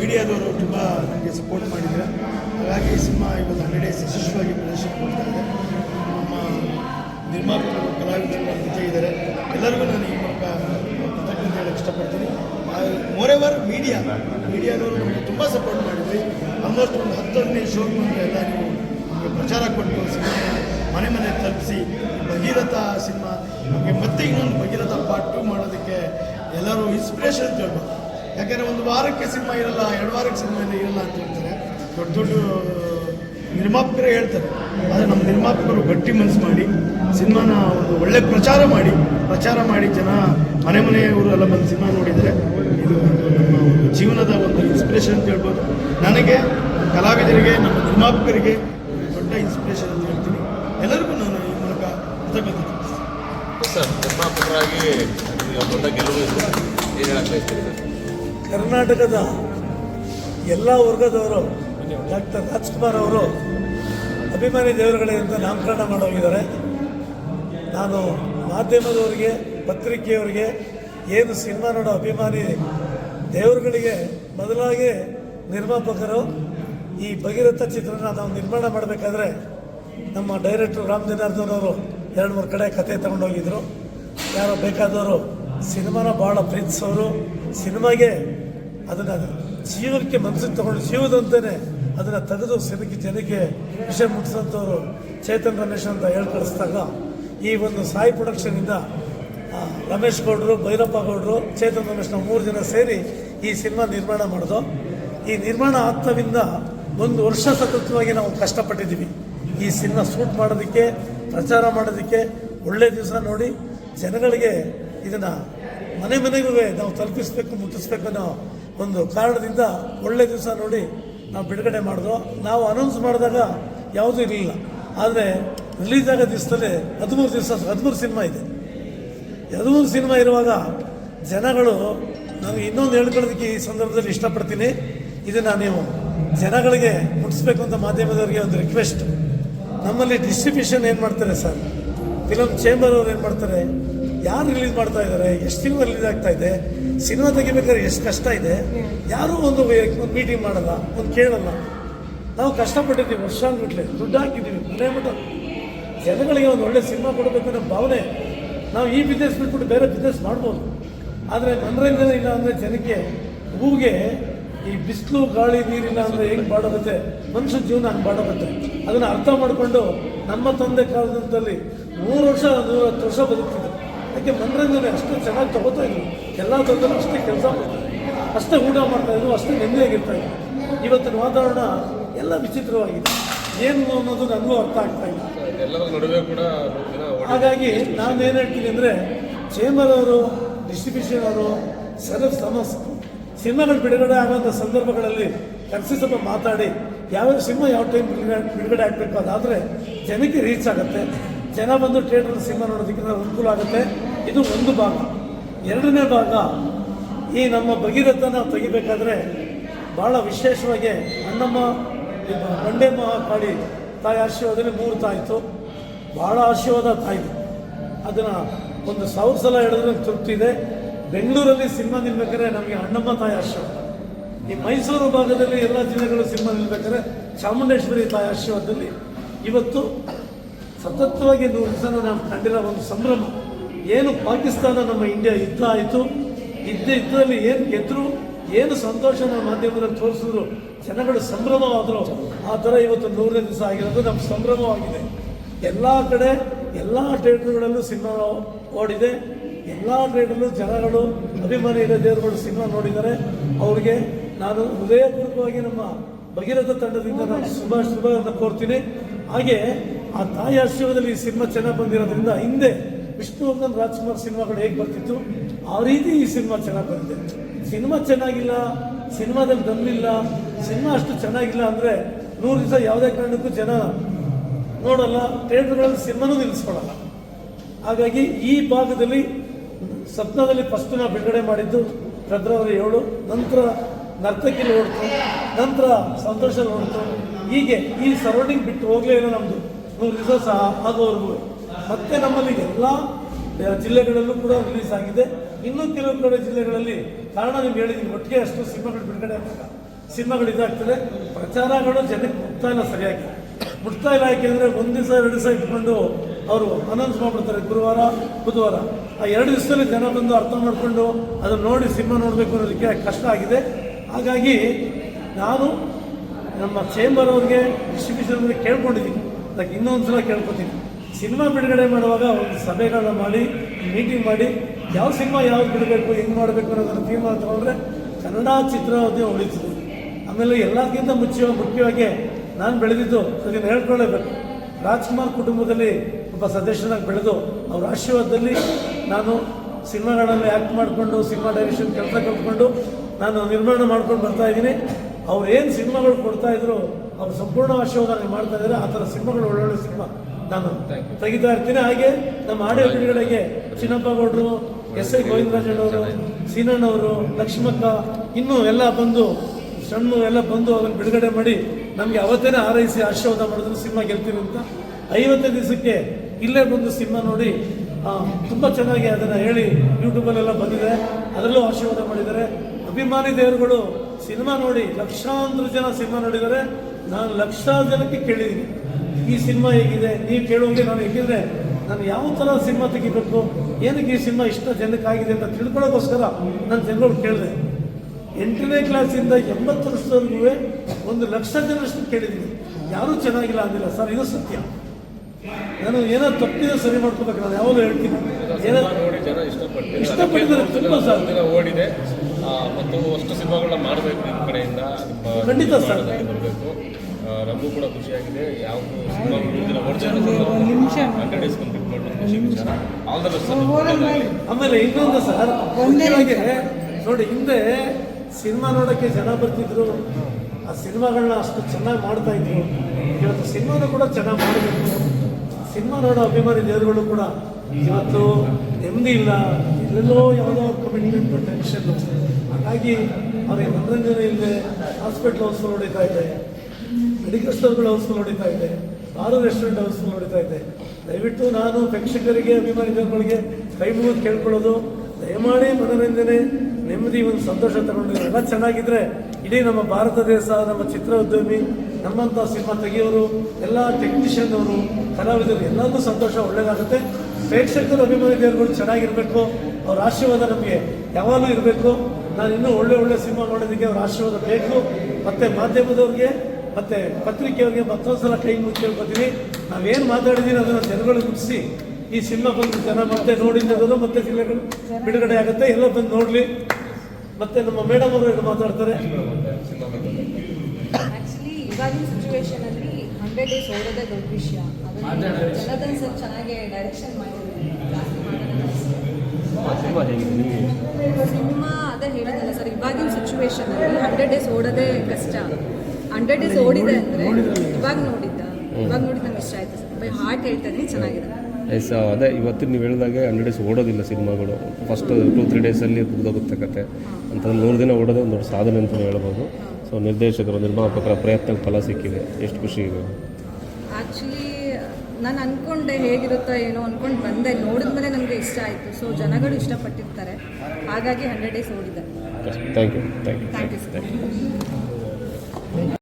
ಮೀಡಿಯಾದವರು ತುಂಬ ನನಗೆ ಸಪೋರ್ಟ್ ಮಾಡಿದ್ದಾರೆ. ಹಾಗಾಗಿ ಸಿನಿಮಾ ಇವತ್ತು ಹಂಡ್ರೆಡ್ ಡೇಸ್ ಯಶಸ್ವಿಯಾಗಿ ಪ್ರದರ್ಶನ ಕೊಡ್ತಾ ಇದೆ. ನಮ್ಮ ನಿರ್ಮಾಪಕರು ಕಲಾವಿದರು ಜೊತೆ ಇದ್ದಾರೆ. ಎಲ್ಲರಿಗೂ ನಾನು ಈ ಮೂಲಕ ಕೃತಜ್ಞತೆ ಹೇಳಕ್ಕೆ ಇಷ್ಟಪಡ್ತೀನಿ. ಮೋರೆವರ್ ಮೀಡಿಯಾ ಮೀಡಿಯಾದವರು ನಮಗೆ ತುಂಬ ಸಪೋರ್ಟ್ ಮಾಡಿದ್ವಿ ಆಲ್ಮೋಸ್ಟ್ ಒಂದು ಹತ್ತೊಂದನೇ ಶೋ ಎಲ್ಲ ನೀವು ನಮಗೆ ಪ್ರಚಾರ ಕೊಟ್ಟು ಸಿನಿಮಾ ಮನೆ ಮನೆ ತಲುಪಿಸಿ ಭಗೀರಥ ಸಿನಿಮಾ, ನಮಗೆ ಮತ್ತೆ ಇನ್ನೊಂದು ಭಗೀರಥ ಪಾರ್ಟ್ ಟು ಮಾಡೋದಕ್ಕೆ ಎಲ್ಲರೂ ಇನ್ಸ್ಪಿರೇಷನ್ ಅಂತ ಯಾಕೆಂದರೆ ಒಂದು ವಾರಕ್ಕೆ ಸಿನಿಮಾ ಇರಲ್ಲ, ಎರಡು ವಾರಕ್ಕೆ ಸಿನಿಮಾ ಇರಲ್ಲ ಅಂತ ಹೇಳ್ತಾರೆ. ದೊಡ್ಡ ದೊಡ್ಡ ನಿರ್ಮಾಪಕರೇ ಹೇಳ್ತಾರೆ. ಆದರೆ ನಮ್ಮ ನಿರ್ಮಾಪಕರು ಗಟ್ಟಿ ಮನಸ್ಸು ಮಾಡಿ, ಸಿನಿಮಾನ ಒಂದು ಒಳ್ಳೆ ಪ್ರಚಾರ ಮಾಡಿ ಪ್ರಚಾರ ಮಾಡಿ ಜನ ಮನೆ ಮನೆಯವರು ಎಲ್ಲ ಬಂದು ಸಿನಿಮಾ ನೋಡಿದರೆ ಇದು ಒಂದು ನಮ್ಮ ಒಂದು ಜೀವನದ ಒಂದು ಇನ್ಸ್ಪಿರೇಷನ್ ಅಂತ ಹೇಳ್ಬೋದು. ನನಗೆ, ಕಲಾವಿದರಿಗೆ, ನಮ್ಮ ನಿರ್ಮಾಪಕರಿಗೆ ದೊಡ್ಡ ಇನ್ಸ್ಪಿರೇಷನ್ ಅಂತ ಹೇಳ್ತೀನಿ. ಎಲ್ಲರಿಗೂ ನಾನು ಈ ಮೂಲಕ ಕೃತಜ್ಞತೆ ಸರ್, ನಿರ್ಮಾಪಕರಾಗಿ ದೊಡ್ಡ ಗೆಲುವು ಏನು ಹೇಳಕ್ಕೆ ಕರ್ನಾಟಕದ ಎಲ್ಲ ವರ್ಗದವರು ಡಾಕ್ಟರ್ ರಾಜ್ಕುಮಾರ್ ಅವರು ಅಭಿಮಾನಿ ದೇವರುಗಳೇ ಅಂತ ನಾಮಕರಣ ಮಾಡೋಗಿದ್ದಾರೆ. ನಾನು ಮಾಧ್ಯಮದವರಿಗೆ, ಪತ್ರಿಕೆಯವರಿಗೆ, ಏನು ಸಿನಿಮಾ ನೋಡೋ ಅಭಿಮಾನಿ ದೇವರುಗಳಿಗೆ ಮೊದಲಾಗಿ ನಿರ್ಮಾಪಕರು, ಈ ಭಗೀರಥ ಚಿತ್ರನ ನಾವು ನಿರ್ಮಾಣ ಮಾಡಬೇಕಾದ್ರೆ ನಮ್ಮ ಡೈರೆಕ್ಟ್ರು ರಾಮ್ ಜನಾರ್ದನ್ ಅವರು ಎರಡು ಮೂರು ಕಡೆ ಕತೆ ತಗೊಂಡೋಗಿದ್ರು. ಯಾರೋ ಬೇಕಾದವರು ಸಿನಿಮಾನ ಭಾಳ ಪ್ರೀತಿಸೋರು, ಸಿನಿಮಾಗೆ ಅದನ್ನು ಜೀವಕ್ಕೆ ಮನಸ್ಸಿಗೆ ತಗೊಂಡು ಜೀವದಂತೆಯೇ ಅದನ್ನು ತೆಗೆದು ಸಿಲುಕಿ ಜನಕ್ಕೆ ವಿಷಯ ಮುಟ್ಟಿಸೋಂಥವ್ರು ಚೇತನ್ ರಮೇಶ್ ಅಂತ ಹೇಳ್ಕಳಿಸಿದಾಗ ಈ ಒಂದು ಸಾಯಿ ಪ್ರೊಡಕ್ಷನಿಂದ ರಮೇಶ್ ಗೌಡರು, ಭೈರಪ್ಪ ಗೌಡರು ಚೇತನ್ ರಮೇಶ್ನ ಮೂರು ಜನ ಸೇರಿ ಈ ಸಿನಿಮಾ ನಿರ್ಮಾಣ ಮಾಡಿದ್ರು ಈ ನಿರ್ಮಾಣ ಆಗ್ತವಿಂದ ಒಂದು ವರ್ಷ ಸತತವಾಗಿ ನಾವು ಕಷ್ಟಪಟ್ಟಿದ್ದೀವಿ. ಈ ಸಿನಿಮಾ ಶೂಟ್ ಮಾಡೋದಕ್ಕೆ, ಪ್ರಚಾರ ಮಾಡೋದಕ್ಕೆ ಒಳ್ಳೆ ದಿವಸ ನೋಡಿ ಜನಗಳಿಗೆ ಇದನ್ನು ಮನೆ ಮನೆಗೂ ನಾವು ತಲುಪಿಸ್ಬೇಕು, ಮುಟ್ಟಿಸ್ಬೇಕು ಅನ್ನೋ ಒಂದು ಕಾರಣದಿಂದ ಒಳ್ಳೆ ದಿವಸ ನೋಡಿ ನಾವು ಬಿಡುಗಡೆ ಮಾಡಿದ್ರು ನಾವು ಅನೌನ್ಸ್ ಮಾಡಿದಾಗ ಯಾವುದೂ ಇರಲಿಲ್ಲ. ಆದರೆ ರಿಲೀಸ್ ಆಗೋ ದಿವಸದಲ್ಲಿ ಹದಿಮೂರು ದಿವಸ, ಹದಿಮೂರು ಸಿನಿಮಾ ಇದೆ. ಹದಿಮೂರು ಸಿನಿಮಾ ಇರುವಾಗ ಜನಗಳು ನಾನು ಇನ್ನೊಂದು ಹೇಳ್ಕೊಳ್ಳೋದಕ್ಕೆ ಈ ಸಂದರ್ಭದಲ್ಲಿ ಇಷ್ಟಪಡ್ತೀನಿ. ಇದನ್ನು ನೀವು ಜನಗಳಿಗೆ ಮುಟ್ಟಿಸ್ಬೇಕು ಅಂತ ಮಾಧ್ಯಮದವರಿಗೆ ಒಂದು ರಿಕ್ವೆಸ್ಟ್ ನಮ್ಮಲ್ಲಿ ಡಿಸ್ಟ್ರಿಬ್ಯೂಷನ್ ಏನು ಮಾಡ್ತಾರೆ ಸರ್? ಫಿಲಮ್ ಚೇಂಬರ್ ಅವ್ರು ಏನು ಮಾಡ್ತಾರೆ? ಯಾರು ರಿಲೀಸ್ ಮಾಡ್ತಾ ಇದ್ದಾರೆ? ಎಷ್ಟು ಸಿನಿಮಾ ರಿಲೀಸ್ ಆಗ್ತಾ ಇದೆ? ಸಿನಿಮಾ ತೆಗಿಬೇಕಾದ್ರೆ ಎಷ್ಟು ಕಷ್ಟ ಇದೆ? ಯಾರೂ ಒಂದು ಒಂದು ಮೀಟಿಂಗ್ ಮಾಡಲ್ಲ, ಒಂದು ಕೇಳಲ್ಲ. ನಾವು ಕಷ್ಟಪಟ್ಟಿದ್ದೀವಿ ವರ್ಷಾನ್ಗಟ್ಲೆ ದುಡ್ಡು ಹಾಕಿದ್ದೀವಿ, ಮನೆ ಮಠ. ಜನಗಳಿಗೆ ಒಂದು ಒಳ್ಳೆ ಸಿನಿಮಾ ಕೊಡಬೇಕು ಅನ್ನೋ ಭಾವನೆ ನಾವು ಈ ಬಿಸ್ನೆಸ್ ಬಿಟ್ಬಿಟ್ಟು ಬೇರೆ ಬಿಸ್ನೆಸ್ ಮಾಡ್ಬೋದು. ಆದರೆ ಮನರಂಜನೆ ಇಲ್ಲ ಅಂದರೆ ಜನಕ್ಕೆ ಹೂಗೆ ಈ ಬಿಸಿಲು, ಗಾಳಿ, ನೀರಿಲ್ಲ ಅಂದರೆ ಹೆಂಗೆ ಬಾಡೋಗುತ್ತೆ? ಮನುಷ್ಯ ಜೀವನ ಹಂಗೆ ಬಾಡೋಗುತ್ತೆ. ಅದನ್ನು ಅರ್ಥ ಮಾಡಿಕೊಂಡು ನಮ್ಮ ತಂದೆ ಕಾಲದಲ್ಲಿ ನೂರು ವರ್ಷ ನೂರತ್ತು ವರ್ಷ ಬದುಕ್ತಿದ್ರು. ಯಾಕೆ ಮನರಂಜನೆ ಅಷ್ಟು ಚೆನ್ನಾಗಿ ತಗೋತಾ ಇದ್ರು ಎಲ್ಲ ತಂದರೂ ಅಷ್ಟೇ ಕೆಲಸ ಮಾಡ್ತಾರೆ ಅಷ್ಟೇ ಊಟ ಮಾಡ್ತಾ ಇದ್ರು ಅಷ್ಟೇ ನೆಮ್ಮದಿಯಾಗಿರ್ತಾ ಇದ್ರು ಇವತ್ತಿನ ವಾತಾವರಣ ಎಲ್ಲ ವಿಚಿತ್ರವಾಗಿದೆ. ಏನು ಅನ್ನೋದು ನನಗೂ ಅರ್ಥ ಆಗ್ತಾ ಇಲ್ಲ. ನಡುವೆ ಕೂಡ ಹಾಗಾಗಿ ನಾನು ಏನು ಹೇಳ್ತೀನಿ ಅಂದರೆ ಚೇಂಬರ್ ಅವರು ಡಿಸ್ಟ್ರಿಬ್ಯೂಷನ್ ಅವರು ಸರ್ವ ಸಮಸ್ ಸಿನಿಮಾಗಳು ಬಿಡುಗಡೆ ಆಗೋಂಥ ಸಂದರ್ಭಗಳಲ್ಲಿ ಕರೆಸಿ ಸ್ವಲ್ಪ ಮಾತಾಡಿ. ಯಾವ್ಯಾವ ಸಿನಿಮಾ ಯಾವ ಟೈಮ್ ಬಿಡುಗಡೆ ಬಿಡುಗಡೆ ಆಗಬೇಕು ಅದಾದರೆ ಜನಕ್ಕೆ ರೀಚ್ ಆಗುತ್ತೆ. ಜನ ಬಂದು ಥಿಯೇಟ್ರಲ್ಲಿ ಸಿನಿಮಾ ನೋಡೋದಕ್ಕೆ ಅನುಕೂಲ ಆಗುತ್ತೆ. ಇದು ಒಂದು ಭಾಗ. ಎರಡನೇ ಭಾಗ, ಈ ನಮ್ಮ ಭಗೀರಥ ನಾವು ತೆಗಿಬೇಕಾದ್ರೆ ಭಾಳ ವಿಶೇಷವಾಗಿ ಅಣ್ಣಮ್ಮ ಬಂಡೆ ಮಹಾಕಾಳಿ ತಾಯಿ ಆಶೀರ್ವಾದದಲ್ಲಿ ಮೂರು ತಾಯಿತು ಭಾಳ ಆಶೀರ್ವಾದ ತಾಯಿ. ಅದನ್ನು ಒಂದು ಸಾವಿರ ಸಲ ಹೇಳಿದ್ರೆ ತೃಪ್ತಿ ಇದೆ. ಬೆಂಗಳೂರಲ್ಲಿ ಸಿನಿಮಾ ನಿಲ್ಬೇಕಾದ್ರೆ ನಮಗೆ ಅಣ್ಣಮ್ಮ ತಾಯಿ ಆಶೀರ್ವಾದ. ಈ ಮೈಸೂರು ಭಾಗದಲ್ಲಿ ಎಲ್ಲ ಜಿಲ್ಲೆಗಳು ಸಿನಿಮಾ ನಿಲ್ಬೇಕಾದ್ರೆ ಚಾಮುಂಡೇಶ್ವರಿ ತಾಯಿ ಆಶೀರ್ವಾದದಲ್ಲಿ. ಇವತ್ತು ಸತತವಾಗಿ ನೂರು ದಿವಸ ನಾವು ಕಂಡಿರೋ ಒಂದು ಸಂಭ್ರಮ. ಏನು ಪಾಕಿಸ್ತಾನ ನಮ್ಮ ಇಂಡಿಯಾ ಯುದ್ಧ ಆಯಿತು. ಯುದ್ಧ ಯುದ್ಧದಲ್ಲಿ ಏನು ಗೆದ್ದರು ಏನು ಸಂತೋಷ ನಮ್ಮ ಮಾಧ್ಯಮದಲ್ಲಿ ತೋರಿಸಿದ್ರು, ಜನಗಳು ಸಂಭ್ರಮವಾದರು. ಆ ಥರ ಇವತ್ತು ನೂರನೇ ದಿವಸ ಆಗಿರೋದು ನಮ್ಮ ಸಂಭ್ರಮವಾಗಿದೆ. ಎಲ್ಲ ಕಡೆ ಎಲ್ಲ ಥಿಯೇಟ್ರ್ಗಳಲ್ಲೂ ಸಿನಿಮಾ ಓಡಿದೆ. ಎಲ್ಲ ಥಿಯೇಟ್ರಲ್ಲೂ ಜನಗಳು, ಅಭಿಮಾನಿ ಇರೋ ದೇವರುಗಳು ಸಿನಿಮಾ ನೋಡಿದ್ದಾರೆ. ಅವ್ರಿಗೆ ನಾನು ಹೃದಯಪೂರ್ವಕವಾಗಿ ನಮ್ಮ ಭಗೀರಥ ತಂಡದಿಂದ ನಾನು ಶುಭ ಅಂತ ಕೋರ್ತೀನಿ. ಹಾಗೆ ಆ ತಾಯಿ ಆಶ್ರಯದಲ್ಲಿ ಈ ಸಿನಿಮಾ ಚೆನ್ನಾಗಿ ಬಂದಿರೋದ್ರಿಂದ ಹಿಂದೆ ವಿಷ್ಣುವರ್ಧನ್ ರಾಜ್ಕುಮಾರ್ ಸಿನಿಮಾಗಳು ಹೇಗೆ ಬರ್ತಿತ್ತು, ಆ ರೀತಿ ಈ ಸಿನಿಮಾ ಚೆನ್ನಾಗಿ ಬಂದಿದೆ. ಸಿನಿಮಾ ಚೆನ್ನಾಗಿಲ್ಲ, ಸಿನಿಮಾದಲ್ಲಿ ದಮ್ಮಿಲ್ಲ ಸಿನಿಮಾ ಅಷ್ಟು ಚೆನ್ನಾಗಿಲ್ಲ ಅಂದರೆ ನೂರು ದಿವಸ ಯಾವುದೇ ಕಾರಣಕ್ಕೂ ಜನ ನೋಡಲ್ಲ, ಥಿಯೇಟರ್ಗಳಲ್ಲಿ ಸಿನಿಮಾನೂ ನಿಲ್ಲಿಸ್ಕೊಳ್ಳಲ್ಲ ಹಾಗಾಗಿ ಈ ಭಾಗದಲ್ಲಿ ಸಪ್ನದಲ್ಲಿ ಫಸ್ಟ್ ನಾವು ಬಿಡುಗಡೆ ಮಾಡಿದ್ದು ಫೆಬ್ರವರಿ ಏಳು, ನಂತರ ನರ್ತಕಿಲಿ ಹೊಡ್ತು ನಂತರ ಸಂತೋಷ ಹೊಡ್ತು ಹೀಗೆ ಈ ಸರೌಂಡಿಂಗ್ ಬಿಟ್ಟು ಹೋಗಲೇ ಇಲ್ಲ ನಮ್ಮದು ನೂರು ದಿವಸ ಸಹ ಆಗೋವರೆಗೂ ಮತ್ತೆ ನಮ್ಮಲ್ಲಿ ಎಲ್ಲ ಜಿಲ್ಲೆಗಳಲ್ಲೂ ಕೂಡ ರಿಲೀಸ್ ಆಗಿದೆ. ಇನ್ನೂ ಕೆಲವು ಕಡೆ ಜಿಲ್ಲೆಗಳಲ್ಲಿ, ಕಾರಣ ನಿಮ್ಗೆ ಹೇಳಿದ್ದೀನಿ ಒಟ್ಟಿಗೆ ಅಷ್ಟು ಸಿನಿಮಾಗಳು ಬಿಡುಗಡೆ ಆದಾಗ ಸಿನಿಮಾಗಳು ಇದಾಗ್ತದೆ. ಪ್ರಚಾರಗಳು ಜನಕ್ಕೆ ಮುಟ್ತಾ ಇಲ್ಲ ಸರಿಯಾಗಿ. ಮುಟ್ತಾ ಇಲ್ಲ ಯಾಕೆಂದರೆ ಒಂದು ದಿವಸ, ಎರಡು ದಿವಸ ಇಟ್ಕೊಂಡು ಅವರು ಅನೌನ್ಸ್ ಮಾಡಿಬಿಡ್ತಾರೆ ಗುರುವಾರ, ಬುಧವಾರ. ಆ ಎರಡು ದಿವಸದಲ್ಲಿ ಜನ ಬಂದು ಅರ್ಥ ಮಾಡಿಕೊಂಡು ಅದನ್ನು ನೋಡಿ ಸಿನಿಮಾ ನೋಡಬೇಕು ಅನ್ನೋದಕ್ಕೆ ಕಷ್ಟ ಆಗಿದೆ. ಹಾಗಾಗಿ ನಾನು ನಮ್ಮ ಚೇಂಬರ್ ಅವ್ರಿಗೆ ಡಿಸ್ಟ್ರಿಬ್ಯೂಷನ್ ಕೇಳ್ಕೊಂಡಿದ್ದೀನಿ. ಅದಕ್ಕೆ ಇನ್ನೊಂದು ಸಲ ಕೇಳ್ಕೊತೀನಿ. ಸಿನಿಮಾ ಬಿಡುಗಡೆ ಮಾಡುವಾಗ ಒಂದು ಸಭೆಗಳನ್ನ ಮಾಡಿ ಮೀಟಿಂಗ್ ಮಾಡಿ, ಯಾವ ಸಿನಿಮಾ ಯಾವ್ದು ಬಿಡಬೇಕು, ಹೆಂಗೆ ಮಾಡಬೇಕು ಅನ್ನೋದನ್ನು ತೀರ್ಮಾನ ತಗೊಂಡ್ರೆ ಕನ್ನಡ ಚಿತ್ರೋದ್ಯಮ ಉಳಿತದೆ ಆಮೇಲೆ ಎಲ್ಲದಕ್ಕಿಂತ ಮುಖ್ಯ, ಮುಖ್ಯವಾಗಿ ನಾನು ಬೆಳೆದಿದ್ದು ಅದನ್ನು ಹೇಳ್ಕೊಳ್ಳೇಬೇಕು. ರಾಜ್ಕುಮಾರ್ ಕುಟುಂಬದಲ್ಲಿ ಒಬ್ಬ ಸದಸ್ಯನಾಗಿ ಬೆಳೆದು ಅವ್ರ ಆಶೀರ್ವಾದದಲ್ಲಿ ನಾನು ಸಿನಿಮಾಗಳಲ್ಲಿ ಆ್ಯಕ್ಟ್ ಮಾಡಿಕೊಂಡು, ಸಿನಿಮಾ ಡೈರೆಕ್ಷನ್ ಕೆಲಸ ಕಲ್ತ್ಕೊಂಡು ನಾನು ನಿರ್ಮಾಣ ಮಾಡ್ಕೊಂಡು ಬರ್ತಾ ಇದ್ದೀನಿ. ಅವ್ರು ಏನು ಸಿನಿಮಾಗಳು ಕೊಡ್ತಾ ಇದ್ರು ಅವ್ರು ಸಂಪೂರ್ಣ ಆಶೀರ್ವಾದ ಮಾಡ್ತಾ ಇದ್ದಾರೆ. ಆ ಥರ ಸಿನಿಮಾಗಳು ಒಳ್ಳೊಳ್ಳೆ ಸಿನಿಮಾ. ನಾನು ತೆಗಿತಾ ಇರ್ತೀನಿ. ಹಾಗೆ ನಮ್ಮ ಆಡಿಯೋ ಬಿಡುಗಡೆಗೆ ಚಿನ್ನಪ್ಪ ಗೌಡರು ಎಸ್ ಐ ಗೋವಿಂದರಾಜಣ್ಣವರು ಸೀನಣ್ಣವರು ಲಕ್ಷ್ಮಕ್ಕ ಇನ್ನೂ ಎಲ್ಲ ಬಂದು ಸಣ್ಣ ಎಲ್ಲ ಬಂದು ಅದನ್ನು ಬಿಡುಗಡೆ ಮಾಡಿ ನಮಗೆ ಅವತ್ತೇನೆ ಆರೈಸಿ ಆಶೀರ್ವಾದ ಮಾಡಿದ್ರು ಸಿನಿಮಾ ಗೆಲ್ತೀವಿ ಅಂತ. ಐವತ್ತನೇ ದಿವಸಕ್ಕೆ ಇಲ್ಲೇ ಬಂದು ಸಿನಿಮಾ ನೋಡಿ ತುಂಬ ಚೆನ್ನಾಗಿ ಅದನ್ನು ಹೇಳಿ ಯೂಟ್ಯೂಬಲ್ಲೆಲ್ಲ ಬಂದಿದೆ. ಅದರಲ್ಲೂ ಆಶೀರ್ವಾದ ಮಾಡಿದ್ದಾರೆ. ಅಭಿಮಾನಿ ದೇವರುಗಳು ಸಿನಿಮಾ ನೋಡಿ ಲಕ್ಷಾಂತರ ಜನ ಸಿನಿಮಾ ನೋಡಿದ್ದಾರೆ. ನಾನು ಲಕ್ಷ ಜನಕ್ಕೆ ಕೇಳಿದ್ದೀನಿ ಈ ಸಿನಿಮಾ ಹೇಗಿದೆ ನೀವು ಕೇಳೋಂಗೆ ನಾನು ಹೇಗಿದ್ರೆ ನಾನು ಯಾವ ಥರ ಸಿನಿಮಾ ತೆಗಿಬೇಕು ಏನಕ್ಕೆ ಈ ಸಿನಿಮಾ ಇಷ್ಟ ಜನಕ್ಕಾಗಿದೆ ಅಂತ ತಿಳ್ಕೊಳ್ಳೋಕ್ಕೋಸ್ಕರ ನಾನು ಜನಗಳು ಕೇಳಿದೆ. ಎಂಟನೇ ಕ್ಲಾಸಿಂದ ಎಂಬತ್ತು ವರ್ಷದವರೆಗೂ ಒಂದು ಲಕ್ಷ ಜನರಷ್ಟು ಕೇಳಿದ್ದೀನಿ. ಯಾರೂ ಚೆನ್ನಾಗಿಲ್ಲ ಅಂದಿಲ್ಲ ಸರ್ ಇದು ಸತ್ಯ. ನಾನು ಏನೋ ತಪ್ಪಿದ್ರೆ ಸರಿ ಮಾಡ್ಕೋಬೇಕು ನಾನು ಯಾವಾಗಲೂ ಹೇಳ್ತೀನಿ. ಏನೋ ಜನ ಇಷ್ಟಪಟ್ಟಿದ್ದಾರೆ ತುಂಬ ಸರ್. ಓಡಿದೆ. ಮತ್ತು ಅಷ್ಟು ಸಿನಿಮಾಗಳನ್ನ ಮಾಡಬೇಕು ನಿಮ್ಮ ಕಡೆಯಿಂದ ಖಂಡಿತ ಸರ್. ಬರಬೇಕು ನಮಗೂ ಕೂಡ ಖುಷಿಯಾಗಿದೆ. ಯಾವುದು ಆಲ್ ದ ಬೆಸ್ಟ್ ಆಮೇಲೆ ಇನ್ನೊಂದು ಸರ್ ಮುಖ್ಯವಾಗಿ ನೋಡಿ ಹಿಂದೆ ಸಿನಿಮಾ ನೋಡೋಕ್ಕೆ ಜನ ಬರ್ತಿದ್ರು. ಆ ಸಿನಿಮಾಗಳನ್ನ ಅಷ್ಟು ಚೆನ್ನಾಗಿ ಮಾಡ್ತಾ ಇದ್ರು. ಇವತ್ತು ಸಿನಿಮಾನು ಕೂಡ ಚೆನ್ನಾಗಿ ಮಾಡಬೇಕು. ಸಿನಿಮಾ ನೋಡೋ ಅಭಿಮಾನಿ ದೇವರುಗಳು ಕೂಡ ಇವತ್ತು ನೆಮ್ಮದಿ ಇಲ್ಲ. ಎಲ್ಲೆಲ್ಲೋ ಯಾವುದೋ ಕಮಿಟ್ಮೆಂಟ್ ಟೆನ್ಷನ್ ಹಾಗಾಗಿ ಅವರಿಗೆ ಮನರಂಜನೆ ಇಲ್ಲದೆ ಹಾಸ್ಪಿಟ್ಲ್ ಹೌಸ್ಫುಲ್ ಹೊಡಿತಾ ಇದೆ ಮೆಡಿಕಲ್ ಸ್ಟೋರ್ಗಳ ಹೌಸ್ಫುಲ್ ಹೊಡಿತಾ ಇದೆ ಬಾರು ರೆಸ್ಟೋರೆಂಟ್ ಹೌಸ್ಫುಲ್ ಹೊಡಿತಾ ಇದೆ ದಯವಿಟ್ಟು ನಾನು ಪ್ರೇಕ್ಷಕರಿಗೆ, ಅಭಿಮಾನಿ ದೇವರುಗಳಿಗೆ ಕೈ ಮುಗಿದು ಕೇಳ್ಕೊಳ್ಳೋದು, ದಯಮಾಡಿ ಮನೋರಂಜನೆ, ನೆಮ್ಮದಿ, ಒಂದು ಸಂತೋಷ ತಗೊಂಡು. ಎಲ್ಲ ಚೆನ್ನಾಗಿದ್ರೆ ಇಡೀ ನಮ್ಮ ಭಾರತ ದೇಶ, ನಮ್ಮ ಚಿತ್ರ ಉದ್ಯಮಿ ನಮ್ಮಂಥ ಸಿನಿಮಾ ತೆಗೆಯೋರು ಎಲ್ಲ ಟೆಕ್ನಿಷಿಯನ್ ಅವರು, ಕಲಾವಿದರು, ಎಲ್ಲರಿಗೂ ಸಂತೋಷ, ಒಳ್ಳೇದಾಗುತ್ತೆ. ಪ್ರೇಕ್ಷಕರು ಅಭಿಮಾನಿ ದೇವರುಗಳು ಚೆನ್ನಾಗಿರಬೇಕು. ಅವ್ರ ಆಶೀರ್ವಾದ ನಮಗೆ ಯಾವಾಗಲೂ ಇರಬೇಕು. ನಾನು ಇನ್ನೂ ಒಳ್ಳೆ ಒಳ್ಳೆ ಸಿನಿಮಾ ಮಾಡೋದಕ್ಕೆ ಅವ್ರ ಆಶೀರ್ವಾದ ಬೇಕು. ಮತ್ತು ಮಾಧ್ಯಮದವ್ರಿಗೆ, ಮತ್ತು ಪತ್ರಿಕೆಯವ್ರಿಗೆ ಮತ್ತೊಂದು ಸಲ ಕೈ ಮುಚ್ಚಿ ಕೇಳ್ಕೊತೀನಿ ನಾವೇನು ಮಾತಾಡಿದ್ದೀನಿ ಅದನ್ನು ಜನಗಳು ಮುಗಿಸಿ ಈ ಸಿನಿಮಾ ಬಂದು ಜನ ಮತ್ತೆ ನೋಡಿದ್ದು ಮತ್ತೆ ಜಿಲ್ಲೆಗಳು ಬಿಡುಗಡೆ ಆಗುತ್ತೆ. ಎಲ್ಲ ಬಂದು ನೋಡಲಿ. ಮತ್ತೆ ನಮ್ಮ ಮೇಡಮ್ ಅವರು ಏನು ಮಾತಾಡ್ತಾರೆ? ಆಕ್ಚುಲಿ ಇವಾಗಿನ ಸಿಚುವೇಶನ್ ಅಲ್ಲಿ ಹಂಡ್ರೆಡ್ ಡೇಸ್ ಓಡೋದೇ ದೊಡ್ಡ ವಿಷಯ. ಜನಾರ್ದನ್ ಸರ್ ಚೆನ್ನಾಗಿ ಡೈರೆಕ್ಷನ್ ಮಾಡಿದ್ದಾರೆ ಸಿನಿಮಾ ಅದೇ ಹೇಳಿದಲ್ಲ ಸರ್ ಇವಾಗಿನ ಸಿಚುವೇಶನ್ ಅಲ್ಲಿ ಹಂಡ್ರೆಡ್ ಡೇಸ್ ಓಡೋದೇ ಕಷ್ಟ. ಹಂಡ್ರೆಡ್ ಡೇಸ್ ಓಡಿದೆ ಅಂದ್ರೆ ಇವಾಗ ನೋಡಿದ್ದ. ಇವಾಗ ನೋಡಿದ ನಂಗೆ ಇಷ್ಟ ಆಯ್ತು ಸರ್. ಬೈ ಹಾರ್ಟ್ ಹೇಳ್ತಾ ಇದ್ದೀನಿ ಚೆನ್ನಾಗಿದೆ. ಎಸ್ ಅದೇ ಇವತ್ತು ನೀವು ಹೇಳಿದಾಗೆ ಹಂಡ್ರೆಡ್ ಡೇಸ್ ಓಡೋದಿಲ್ಲ ಸಿನಿಮಾಗಳು. ಫಸ್ಟ್ ಟೂ ತ್ರೀ ಡೇಸಲ್ಲಿ ಮುಗ್ದೋಗುತ್ತೆ ಕತೆ. ಅಂತಂದ್ರೆ ನೂರು ದಿನ ಓಡೋದೇ ಒಂದು ದೊಡ್ಡ ಸಾಧನೆ ಅಂತಲೇ ಹೇಳ್ಬೋದು. ಸೊ ನಿರ್ದೇಶಕರು ನಿರ್ಮಾಪಕರ ಪ್ರಯತ್ನಕ್ಕೆ ಫಲ ಸಿಕ್ಕಿದೆ. ಎಷ್ಟು ಖುಷಿ ಇದೆ. ಆ್ಯಕ್ಚುಲಿ ನಾನು ಅಂದ್ಕೊಂಡೆ ಹೇಗಿರುತ್ತೋ ಏನೋ ಅಂದ್ಕೊಂಡು ಬಂದೆ. ನೋಡಿದ ಮೇಲೆ ನನಗೆ ಇಷ್ಟ ಆಯಿತು. ಸೊ ಜನಗಳು ಇಷ್ಟಪಟ್ಟಿರ್ತಾರೆ. ಹಾಗಾಗಿ ಹಂಡ್ರೆಡ್ ಡೇಸ್ ಓಡಿದೆ. Thank you thank you thank you